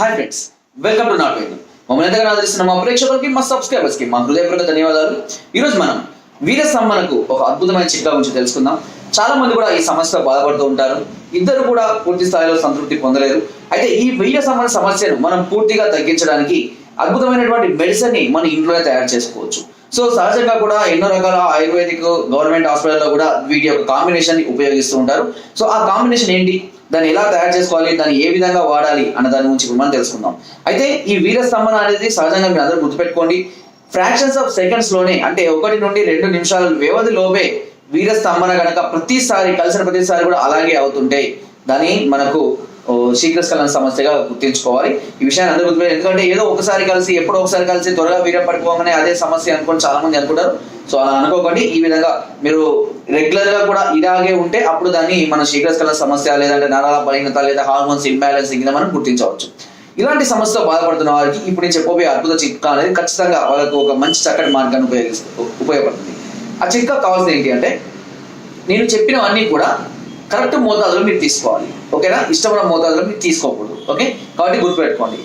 Hi friends welcome to నాట్ వేలు మమ్మల్ని ఎంతగా ఆదరిస్తున్న మా ప్రేక్షకులకి మా సబ్స్క్రైబర్స్కి మా హృదయపూర్వక ధన్యవాదాలు. ఈరోజు మనం వీర సమ్మనకు ఒక అద్భుతమైన చిట్కా గురించి తెలుసుకుందాం. చాలా మంది కూడా ఈ సమస్యతో బాధపడుతూ ఉంటారు. ఇద్దరు కూడా పూర్తి స్థాయిలో సంతృప్తి పొందలేరు. అయితే ఈ వీర సమ్మన సమస్యను మనం పూర్తిగా తగ్గించడానికి అద్భుతమైనటువంటి మెడిసిన్ని మన ఇంట్లోనే తయారు చేసుకోవచ్చు. సో సహజంగా కూడా ఎన్నో రకాల ఆయుర్వేదిక్ గవర్నమెంట్ హాస్పిటల్లో కూడా వీటి యొక్క కాంబినేషన్ ఉపయోగిస్తూ ఉంటారు. సో ఆ కాంబినేషన్ ఏంటి? దాన్ని ఎలా తయారు చేసుకోవాలి దాన్ని ఏ విధంగా వాడాలి అన్న దాని గురించి మనం తెలుసుకుందాం. అయితే ఈ వీర స్తంభన అనేది సహజంగా మీరు అందరూ గుర్తుపెట్టుకోండి. ఫ్రాక్షన్స్ ఆఫ్ సెకండ్స్లోనే అంటే ఒకటి నుండి రెండు నిమిషాల వ్యవధి లోపే వీర స్తంభన ప్రతిసారి కలిసిన ప్రతిసారి కూడా అలాగే అవుతుంటే దాన్ని మనకు ఓ, సమస్యగా గుర్తించుకోవాలి. ఈ విషయాన్ని అందరూ గుర్తుపెట్టాలి ఎందుకంటే ఏదో ఒకసారి కలిసి ఎప్పుడో ఒకసారి కలిసి త్వరగా వీరం పడిపోగానే అదే సమస్య అనుకుని చాలా మంది అనుకుంటారు. సో అలా అనుకోకండి. ఈ విధంగా మీరు రెగ్యులర్గా కూడా ఇలాగే ఉంటే అప్పుడు దాన్ని మన శీఘ్రస్ఖలన సమస్య లేదంటే నరాల బలహీనత లేదా హార్మోన్స్ ఇంబ్యాలెన్స్ కింద మనం గుర్తించవచ్చు. ఇలాంటి సమస్యతో బాధపడుతున్న వారికి ఇప్పుడు నేను చెప్పబోయే అద్భుత చిట్కా అనేది ఖచ్చితంగా వాళ్ళకు ఒక మంచి చక్కటి మార్గాన్ని ఉపయోగిస్తూ ఉపయోగపడుతుంది. ఆ చిట్కా కావాల్సింది ఏంటి అంటే నేను చెప్పినవన్నీ కూడా కరెక్ట్ మోతాదులో మీరు తీసుకోవాలి. ఓకేనా? ఇష్టమైన మోతాదులో మీరు తీసుకోకూడదు. ఓకే? కాబట్టి గుర్తుపెట్టుకోండి.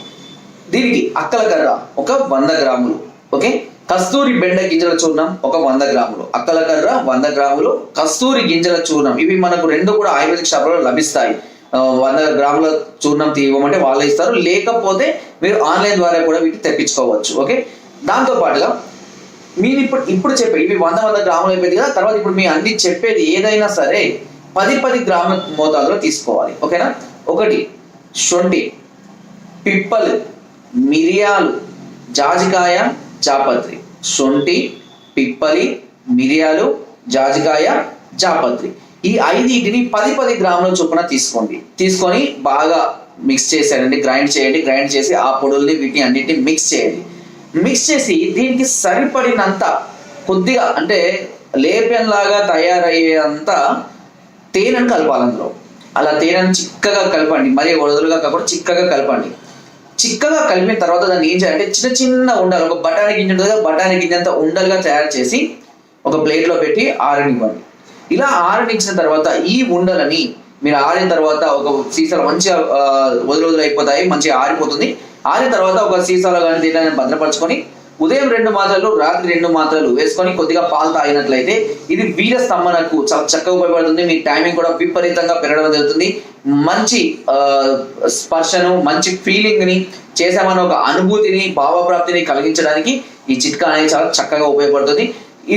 దీనికి అక్కల కర్ర ఒక వంద గ్రాములు. ఓకే? కస్తూరి బెండ గింజల చూర్ణం ఒక వంద గ్రాములు. అక్కల కర్ర వంద గ్రాములు. కస్తూరి గింజల చూర్ణం. ఇవి మనకు రెండు కూడా ఆయుర్వేదిక షాపులో లభిస్తాయి. వంద గ్రాముల చూర్ణం తీయమంటే వాళ్ళే ఇస్తారు. లేకపోతే మీరు ఆన్లైన్ ద్వారా కూడా వీటిని తెప్పించుకోవచ్చు. ఓకే? దాంతో పాటుగా మీరు ఇప్పుడు ఇప్పుడు చెప్పే ఇవి వంద వంద గ్రాములు అయిపోయింది కదా తర్వాత ఇప్పుడు మీ అన్ని చెప్పేది ఏదైనా సరే పది పది గ్రాముల మోతాదులో తీసుకోవాలి. ఓకేనా? ఒకటి శొంఠి పిప్పలు మిరియాలు జాజికాయ జాపత్రి. శొంఠి పిప్పలి మిరియాలు జాజికాయ జాపత్రి. ఈ ఐదింటిని పది పది గ్రాముల చొప్పున తీసుకోండి. తీసుకొని బాగా మిక్స్ చేసేయండి గ్రైండ్ చేయండి గ్రైండ్ చేసి ఆ పొడుల్ని వీటిని అన్నింటిని మిక్స్ చేయండి. మిక్స్ చేసి దీనికి సరిపడినంత కొద్దిగా అంటే లేపెన్ లాగా తయారయ్యేంత తేనెను కలపాలి అందులో. అలా తేనెను చిక్కగా కలపండి. మరీ వదులుగా కాకుండా చిక్కగా కలపండి. చిక్కగా కలిపిన తర్వాత దాన్ని ఏం చేయాలంటే చిన్న చిన్న ఉండలు ఒక బఠానీ గింజ ఉంటుంది కదా బఠానీ గింజంత ఉండలుగా తయారు చేసి ఒక ప్లేట్లో పెట్టి ఆరనివ్వండి. ఇలా ఆరనిచ్చిన తర్వాత ఈ ఉండలని మీరు ఆరిన తర్వాత ఒక సీసాలో మంచిగా వదిలి వదిలి అయిపోతాయి మంచిగా ఆరిపోతుంది. ఆరిన తర్వాత ఒక సీసాలో కానీ దీనిని భద్రపరచుకొని ఉదయం రెండు మాత్రలు రాత్రి రెండు మాత్రలు వేసుకొని కొద్దిగా పాలు తాగినట్లయితే ఇది వీర స్తంభనకు చాలా చక్కగా ఉపయోగపడుతుంది. మీ టైమింగ్ కూడా విపరీతంగా పెరగడం జరుగుతుంది. మంచి స్పర్శను మంచి ఫీలింగ్ని చేసామన్న ఒక అనుభూతిని భావప్రాప్తిని కలిగించడానికి ఈ చిట్కా అనేది చాలా చక్కగా ఉపయోగపడుతుంది.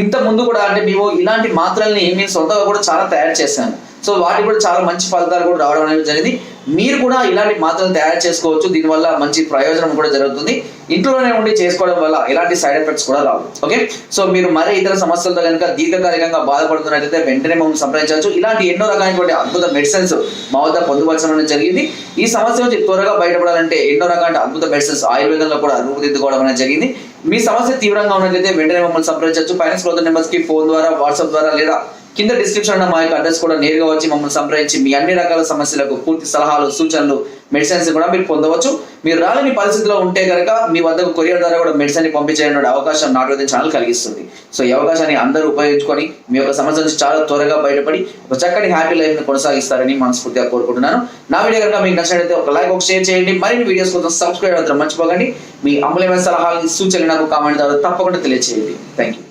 ఇంత ముందు కూడా అంటే మేము ఇలాంటి మాత్రల్ని మేము సొంతంగా కూడా చాలా తయారు చేశాను సో వాటికి కూడా చాలా మంచి ఫలితాలు కూడా రావడం అనేది జరిగింది. మీరు కూడా ఇలాంటి మాత్రలు తయారు చేసుకోవచ్చు. దీనివల్ల మంచి ప్రయోజనం కూడా జరుగుతుంది. ఇంట్లోనే ఉండి చేసుకోవడం వల్ల ఎలాంటి సైడ్ ఎఫెక్ట్స్ కూడా రావు. ఓకే? సో మీరు మరే ఇతర సమస్యలతో కనుక దీర్ఘకాలికంగా బాధపడుతున్నట్లయితే వెంటనే మమ్మల్ని సంప్రదించవచ్చు. ఇలాంటి ఎన్నో రకాలైనటువంటి అద్భుత మెడిసిన్స్ మా వద్ద పొందుపరచడం జరిగింది. ఈ సమస్య నుంచి త్వరగా బయటపడాలంటే ఎన్నో రకాల అద్భుత మెడిసిన్స్ ఆయుర్వేదంలో కూడా రూపుదిద్దుకోవడం అనేది జరిగింది. మీ సమస్య తీవ్రంగా ఉన్నట్లయితే వెంటనే మమ్మల్ని సంప్రదించవచ్చు. ఫైనాన్స్ క్లోత్ నెంబర్స్కి ఫోన్ ద్వారా వాట్సాప్ ద్వారా లేదా కింద డిస్క్రిప్షన్ ఉన్న మా యొక్క అడ్రస్ కూడా నేరుగా వచ్చి మమ్మల్ని సంప్రదించి మీ అన్ని రకాల సమస్యలకు పూర్తి సలహాలు సూచనలు మెడిసిన్స్ కూడా మీరు పొందవచ్చు. మీరు రాలేని పరిస్థితిలో ఉంటే కనుక మీ వద్దకు కొరియర్ ద్వారా కూడా మెడిసిన్ పంపించే అవకాశం నాట్ ఛానల్ కలిగిస్తుంది. సో ఈ అవకాశాన్ని అందరూ ఉపయోగించుకొని మీ యొక్క సమస్య నుంచి చాలా త్వరగా బయటపడి ఒక చక్కటి హ్యాపీ లైఫ్ని కొనసాగిస్తారని మనస్ఫూర్తిగా కోరుకుంటున్నాను. నా వీడియో కనుక మీకు నచ్చినట్లయితే ఒక లైక్ ఒక షేర్ చేయండి. మరిన్ని వీడియోస్ కోసం సబ్స్క్రైబ్ అవుతారు మర్చిపోకండి. మీ అమూల్యమైన సలహాలు సూచనలు నాకు కామెంట్ ద్వారా తప్పకుండా తెలియజేయండి థ్యాంక్ యూ